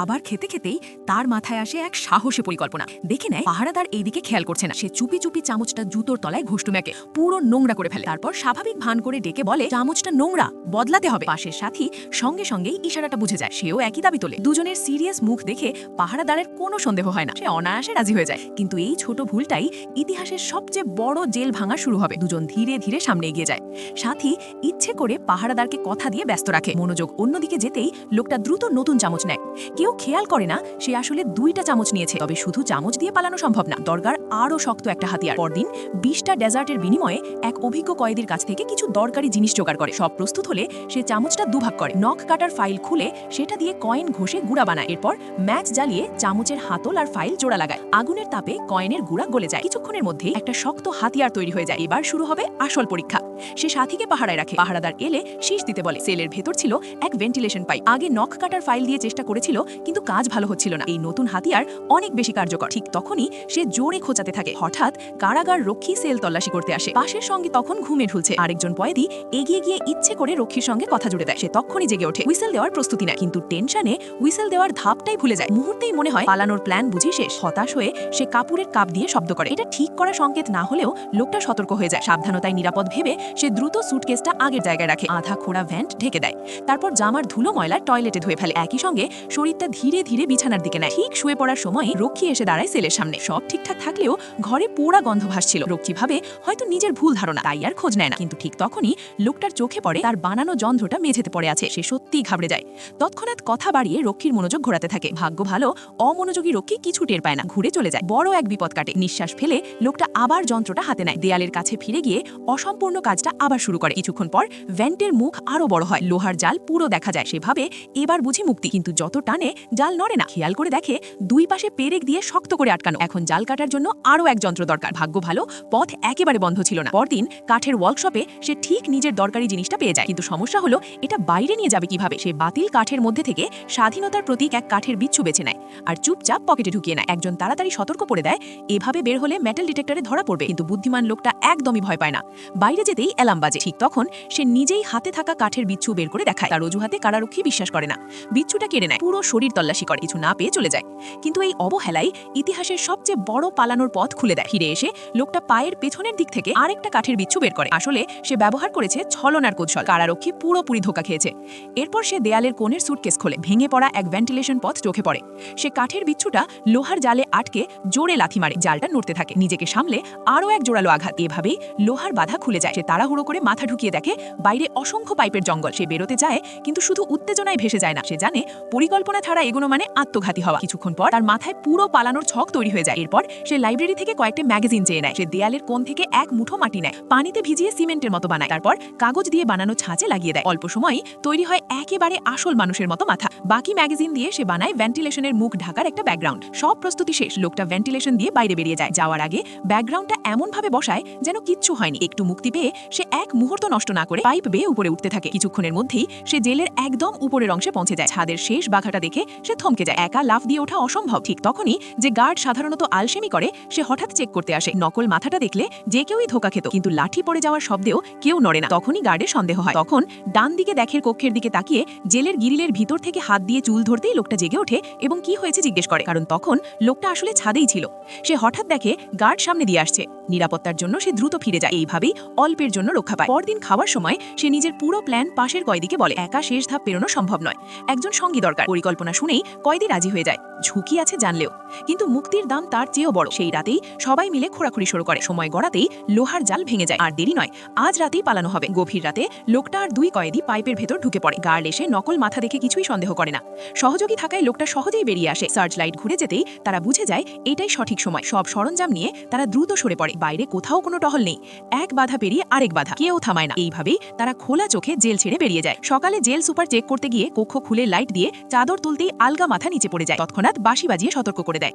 খাবার খেতে খেতেই তার মাথায় আসে এক সাহসী পরিকল্পনা। দেখে নেয়, পাহারাদার এইদিকে খেয়াল করছে না। সে চুপি চুপি চামচটা জুতোর তলায় ঘুষ্টুম্যাকে পুরো নোংরা করে ফেলে। তারপর স্বাভাবিক ভান করে ডেকে বলে, চামচটা নোংরা, বদলাতে হবে। পাশের সাথী সঙ্গে সঙ্গেই ইশারাটা বুঝে যায়। সেও একই দাবি তোলে। দুজনের সিরিয়াস মুখ দেখে পাহারাদারের কোনো সন্দেহ হয় না। সে অনায়াসে রাজি হয়ে যায়। কিন্তু এই ছোট ভুলটাই ইতিহাসের সবচেয়ে বড় জেল ভাঙা শুরু হবে। দুজন ধীরে ধীরে সামনে এগিয়ে যায়। সাথী ইচ্ছে করে পাহারাদারকে কথা দিয়ে ব্যস্ত রাখে। মনোযোগ অন্যদিকে যেতেই লোকটা দ্রুত নতুন চামচ নেয়। কেউ খেয়াল করে না, সে আসলে দুইটা চামচ নিয়েছে। তবে শুধু চামচ দিয়ে পালানো সম্ভব না। দরকার আরও শক্ত একটা হাতিয়ার। পরদিন বিশটা ডেজার্টের বিনিময়ে এক অভিজ্ঞ কয়েদির কাছ থেকে কিছু দরকারি জিনিস জোগাড় করে। সব প্রস্তুত হলে সে চামচটা দুভাগ করে। নখ কাটার ফাইল খুলে সেটা দিয়ে কয়েন ঘষে গুঁড়া বানায়। এরপর ম্যাচ জ্বালিয়ে চামচের হাতল আর ফাইল জোড়া লাগায়। আগুনের তাপে কয়েনের গুঁড়া গলে যায়। কিছুক্ষণের মধ্যেই একটা শক্ত হাতিয়ার তৈরি হয়ে যায়। এবার শুরু হবে আসল পরীক্ষা। সে সাথীকে পাহারায় রাখে। পাহারাদার এলে শীষ দিতে বলে। সেলের ভেতর ছিল এক ভেন্টিলেশন পাইপ। আগে নখ কাটার ফাইল দিয়ে চেষ্টা করেছিল কিন্তু কাজ ভালো হচ্ছিল না। এই নতুন হাতিয়ার অনেক বেশি কার্যকর। ঠিক তখনই সে জোরে খোঁচাতে থাকে। হঠাৎ কারাগার রক্ষী সেল তল্লাশি করতে আসে। পাশের সঙ্গে তখন ঘুমে ঢুলছে। আরেকজন পয়েদি এগিয়ে গিয়ে ইচ্ছে করে রক্ষীর সঙ্গে কথা জুড়ে দেয়। সে তখনই জেগে ওঠে। হুইসেল দেওয়ার প্রস্তুতি নেয়। কিন্তু টেনশনে হুইসেল দেওয়ার ধাপটাই ভুলে যায়। মুহূর্তেই মনে হয় পালানোর প্ল্যান বুঝি শেষ। হতাশ হয়ে সে কাপুরের কাপ দিয়ে শব্দ করে। এটা ঠিক করা সংকেত না হলেও লোকটা সতর্ক হয়ে যায়। সাবধানতায় নিরাপদ ভেবে সে দ্রুত সুটকেসটা আগের জায়গায় রাখে। আধা খোড়া ভ্যান্ট ঢেকে দেয়। তারপর জামার ধুলো ময়লা টয়লেটে ধুয়ে ফেলে। একই সঙ্গে শরীরটা ধীরে ধীরে বিছানার দিকে নেয়। ঠিক শুয়ে পড়ার সময় রক্ষী এসে দাঁড়ায় সেলের সামনে। সব ঠিকঠাক থাকলেও ঘরে পোড়া গন্ধ ভাসছিল। রক্ষী ভাবে হয়তো নিজের ভুল ধারণা, তাই আর খোঁজ নেয় না। কিন্তু ঠিক তখনই লোকটার চোখে পড়ে তার বানানো যন্ত্রটা মেঝেতে পড়ে আছে। সে সত্যিই ঘাবড়ে যায়। তৎক্ষণাৎ কথা বাড়িয়ে রক্ষীর মনোযোগ ঘোরাতে থাকে। ভাগ্য ভালো, অমনোযোগী রক্ষী কিছু টের পায় না। ঘুরে চলে যায়। বড় এক বিপদ কাটে। নিঃশ্বাস ফেলে লোকটা আবার যন্ত্রটা হাতে নেয়। দেয়ালের কাছে ফিরে গিয়ে অসম্পূর্ণ কাজটা আবার শুরু করে। কিছুক্ষণ পর ভেন্টের মুখ আরও বড় হয়। লোহার জাল পুরো দেখা যায়। সেভাবে এবার বুঝি মুক্তি। কিন্তু যত টানে জাল নড়ে না। খেয়াল করে দেখে দুই পাশে পেরেক দিয়ে শক্ত করে আটকানো। এখন জাল কাটার জন্য আরও এক যন্ত্র দরকার। ভাগ্য ভালো, পথ একেবারে বন্ধ ছিল না। পরদিন কাঠের ওয়ার্কশপে সে ঠিক নিজের দরকারি জিনিসটা পেয়ে যায়। কিন্তু সমস্যা হলো, এটা বাইরে নিয়ে যাবে কীভাবে? সে বাতিল কাঠের মধ্যে থেকে স্বাধীনতার প্রতীক এক কাঠের বিচ্ছু বেছে নেয় আর চুপচাপ পকেটে ঢুকিয়ে নেয়। একজন তাড়াতাড়ি সতর্ক করে দেয়, এভাবে বের হলে মেটাল ডিটেক্টরে ধরা পড়বে। কিন্তু বুদ্ধিমান লোকটা একদমই ভয় পায় না। বাইরে যেতেই অ্যালার্ম বাজে। ঠিক তখন সে নিজেই হাতে থাকা কাঠের বিচ্ছু বের করে দেখায়। তার অজুহাতে কারারক্ষী বিশ্বাস করে না। বিচ্ছুটা কেড়ে নেয়। পুরো শরীর তল্লাশি করে, কিছু না পেয়ে চলে যায়। কিন্তু এই অবহেলাই ইতিহাসের সবচেয়ে বড় পালানোর পথ খুলে দেয়। ফিরে এসে লোকটা পায়ের পেছনের দিক থেকে আরেকটা কাঠের বিচ্ছু বের করে। আসলে সে ব্যবহার করেছে ছলনার কৌশল। কারারক্ষী পুরোপুরি ধোকা খেয়েছে। এরপর সে দেয়ালের কোণের সুটকেস খোলে। ভেঙে পড়া এক ভেন্টিলেশন পথ চোখে পড়ে। সে কাঠের বিচ্ছুটা লোহার জালে আটকে জোরে লাথি মারে। জালটা নড়তে থাকে। নিজেকে সামলে আরও এক জোরালো আঘাত। এভাবেই লোহার বাধা খুলে যায়। সে তাড়াহুড়ো করে মাথা ঢুকিয়ে দেখে বাইরে অসংখ্য পাইপের জঙ্গল। সে বেরোতে যায় কিন্তু শুধু উত্তেজনায় ভেসে যায় না। সে জানে পরিকল্পনা ছাড়া এগোনো মানে আত্মঘাতী হওয়া। কিছুক্ষণ পর তার মাথায় পুরো পালানোর ছক তৈরি হয়ে যায়। এরপর সে লাইব্রেরি থেকে কয়েকটা ম্যাগাজিন চেয়ে নেয়। সে দেয়ালের কোণ থেকে এক মুঠো মাটি নেয়। পানিতে ভিজিয়ে সিমেন্টের মতো বানায়। তারপর কাগজ দিয়ে বানানো ছাঁচে লাগিয়ে দেয়। অল্প সময়ই তৈরি হয় একেবারে আসল মানুষের মতো মাথা। বাকি ম্যাগাজিন দিয়ে সে বানায় ভেন্টিলেশনের মুখ ঢাকার একটা ব্যাকগ্রাউন্ড। সব প্রস্তুতি শেষ। লোকটা ভেন্টিলেশন দিয়ে বাইরে বেরিয়ে যায়। যাওয়ার আগে ব্যাকগ্রাউন্ডটা এমনভাবে বসায় যেন কিচ্ছু হয়নি। একটু মুক্তি পেয়ে সে এক মুহূর্ত নষ্ট না করে পাইপ বেয়ে উপরে উঠতে থাকে। কিছুক্ষণের মধ্যেই সে জেলের একদম উপরের অংশে পৌঁছে যায়। ছাদের শেষ বাঘাটা দেখে সে থমকে যায়। একা লাফ দিয়ে ওঠা অসম্ভব, ঠিক তখনই যে গার্ড সাধারণত আলসেমি করে, সে হঠাৎ চেক করতে আসে। নকল মাথাটা দেখলে যে কেউই ধোকা খেত, কিন্তু লাঠি পড়ে যাওয়ার শব্দেও কেউ নড়ে না। তখনই গার্ডে সন্দেহ হয়। তখন ডান দিকে দেখের কক্ষের দিকে তাকিয়ে জেলের গিরিলের ভিতর থেকে হাত দিয়ে চুল ধরতেই লোকটা জেগে ওঠে এবং কি হয়েছে জিজ্ঞেস করে। কারণ তখন লোকটা আসলে ছাদেই ছিল। সে হঠাৎ দেখে গার্ড সামনে দিয়ে আসছে। নিরাপত্তার জন্য সে দ্রুত ফিরে যায়। এইভাবেই অল্পের জন্য রক্ষা পায়। পরদিন খাওয়ার সময় সে নিজের পুরো প্ল্যান পাশের কয়েদিকে বলে, একা শেষ ধাপ পেরোনো সম্ভব নয়। একজন সঙ্গী দরকার। পরিকল্পনা শুনেই কয়েদি রাজি হয়ে যায়। ঝুঁকি আছে জানলেও। কিন্তু মুক্তির দাম তার চেয়েও বড়। সেই রাতেই সবাই মিলে খোঁড়াখুড়ি শুরু করে। সময় গড়াতেই লোহার জাল ভেঙে যায়। আর দেরি নয়, আজ রাতেই পালানো হবে। গভীর রাতে লোকটা আর দুই কয়েদি পাইপের ভেতর ঢুকে পড়ে। গার্ড এসে নকল মাথা দেখে কিছুই সন্দেহ করে না। সহযোগী থাকায় লোকটা সহজেই বেরিয়ে আসে। সার্চ লাইট ঘুরে যেতেই তারা বুঝে যায়, এটাই সঠিক সময়। সব সরঞ্জাম নিয়ে তারা দ্রুত সরে পড়ে। বাইরে কোথাও কোনো টহল নেই। এক বাধা পেরিয়ে আরেক বাধা। কেউ থামায় না। এইভাবেই তারা খোলা চোখে জেল ছেড়ে বেরিয়ে যায়। সকালে জেল সুপার চেক করতে গিয়ে কক্ষ খুলে লাইট দিয়ে চাদর তুলতেই আলগা মাথা নিচে পড়ে যায়। তৎক্ষণাৎ বাঁশি বাজিয়ে সতর্ক করে দেয়।